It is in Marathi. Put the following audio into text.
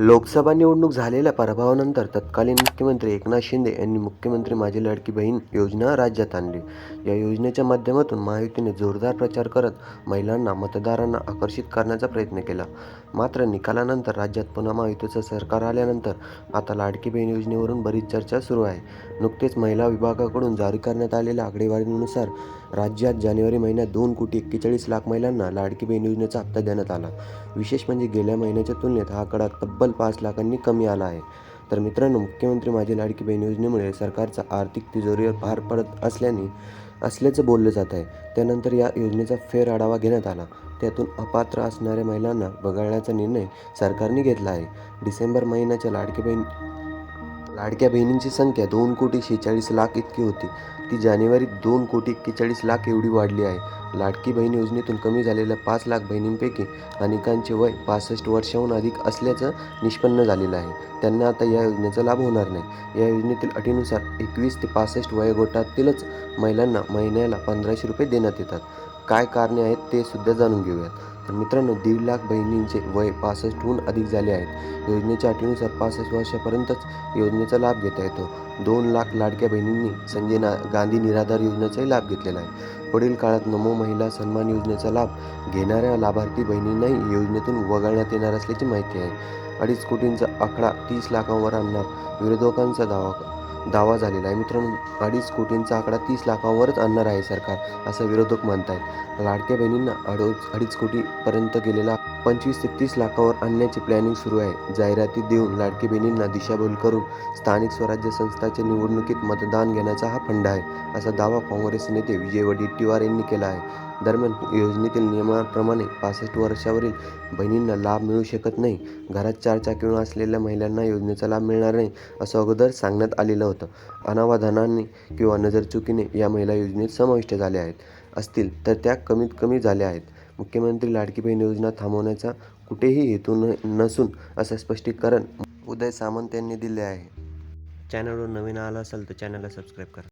लोकसभा निवडणूक झालेल्या पराभवानंतर तत्कालीन मुख्यमंत्री एकनाथ शिंदे यांनी मुख्यमंत्री माझी लाडकी बहीण योजना राज्यात आणली. या योजनेच्या माध्यमातून महायुतीने जोरदार प्रचार करत महिलांना मतदारांना आकर्षित करण्याचा प्रयत्न केला. मात्र निकालानंतर राज्यात पुन्हा महायुतीचं सरकार आल्यानंतर आता लाडकी बहीण योजनेवरून बरीच चर्चा सुरू आहे. नुकतेच महिला विभागाकडून जारी करण्यात आलेल्या आकडेवारीनुसार राज्यात जानेवारी महिन्यात दोन कोटी एक्केचाळीस लाख महिलांना लाडकी बहीण योजनेचा हप्ता देण्यात आला. विशेष म्हणजे गेल्या महिन्याच्या तुलनेत हा आकडा तब्बल पाच लाखांनी कमी आला आहे. तर मित्रांनो मुख्यमंत्री माझी लाडकी बहीण योजनेमुळे सरकारचा आर्थिक तिजोरीवर भार पडत असल्याने असल्याचं बोललं जात आहे. त्यानंतर या योजनेचा फेर आढावा घेण्यात आला. त्यातून अपात्र असणाऱ्या महिलांना वगळण्याचा निर्णय सरकारने घेतला आहे. डिसेंबर महिन्याच्या लाडकी बहीण लाडक्या बहिणींची संख्या दोन कोटी शेहेचाळीस लाख इतकी होती. ती जानेवारीत दोन कोटी एक्केचाळीस लाख एवढी वाढली आहे. लाडकी बहीण योजनेतून कमी झालेल्या पाच लाख बहिणींपैकी अनेकांचे वय पासष्ट वर्षाहून अधिक असल्याचं निष्पन्न झालेलं आहे. त्यांना आता या योजनेचा लाभ होणार नाही. या योजनेतील अटीनुसार एकवीस ते पासष्ट वयोगटातीलच महिलांना महिन्याला पंधराशे रुपये देण्यात येतात. काय कारणे आहेत ते सुद्धा जाणून घेऊयात. तर मित्रांनो दीड लाख बहिणींचे वय पासष्टहून अधिक झाले आहेत. योजनेच्या अटीनुसार पासष्ट वर्षापर्यंतच योजनेचा लाभ घेता येतो. दोन लाख लाडक्या बहिणींनी संजय ना गांधी निराधार योजनेचाही लाभ घेतलेला आहे. पुढील काळात नमो महिला सन्मान योजनेचा लाभ घेणाऱ्या लाभार्थी बहिणींनाही योजनेतून वगळण्यात येणार असल्याची माहिती आहे. अडीच कोटींचा आकडा तीस लाखांवर आणणार. विरोधकांचा दावा दावा झालेला आहे. मित्रांनो अडीच कोटींचा आकडा तीस लाखावरच आणणार आहे सरकार असं विरोधक म्हणत आहेत लाडक्या बहिणींना अडोच अडीच कोटीपर्यंत गेलेला पंचवीस ते तीस लाखावर आणण्याची प्लॅनिंग सुरू आहे. जाहिराती देऊन लाडकी बहिणींना दिशाभूल करून स्थानिक स्वराज्य संस्थाच्या निवडणुकीत मतदान घेण्याचा हा फंड आहे असा दावा काँग्रेस नेते विजय वडेट्टीवार यांनी केला आहे. दरम्यान योजनेतील नियमाप्रमाणे पासष्ट वर्षावरील बहिणींना लाभ मिळू शकत नाही. घरात चार चाकीवर असलेल्या महिलांना योजनेचा लाभ मिळणार नाही असं अगोदर सांगण्यात आलेलं होतं. अनावधानाने किंवा नजरचुकीने या महिला योजनेत समाविष्ट झाल्या आहेत असतील तर त्या कमीत कमी झाल्या आहेत. मुख्यमंत्री लाडकी बहीण योजना थांबवण्याचा कुठेही हेतू न नसून असं स्पष्टीकरण उदय सामंत यांनी दिले आहे. चॅनलवर नवीन आला असेल तर चॅनलला सबस्क्राईब करा.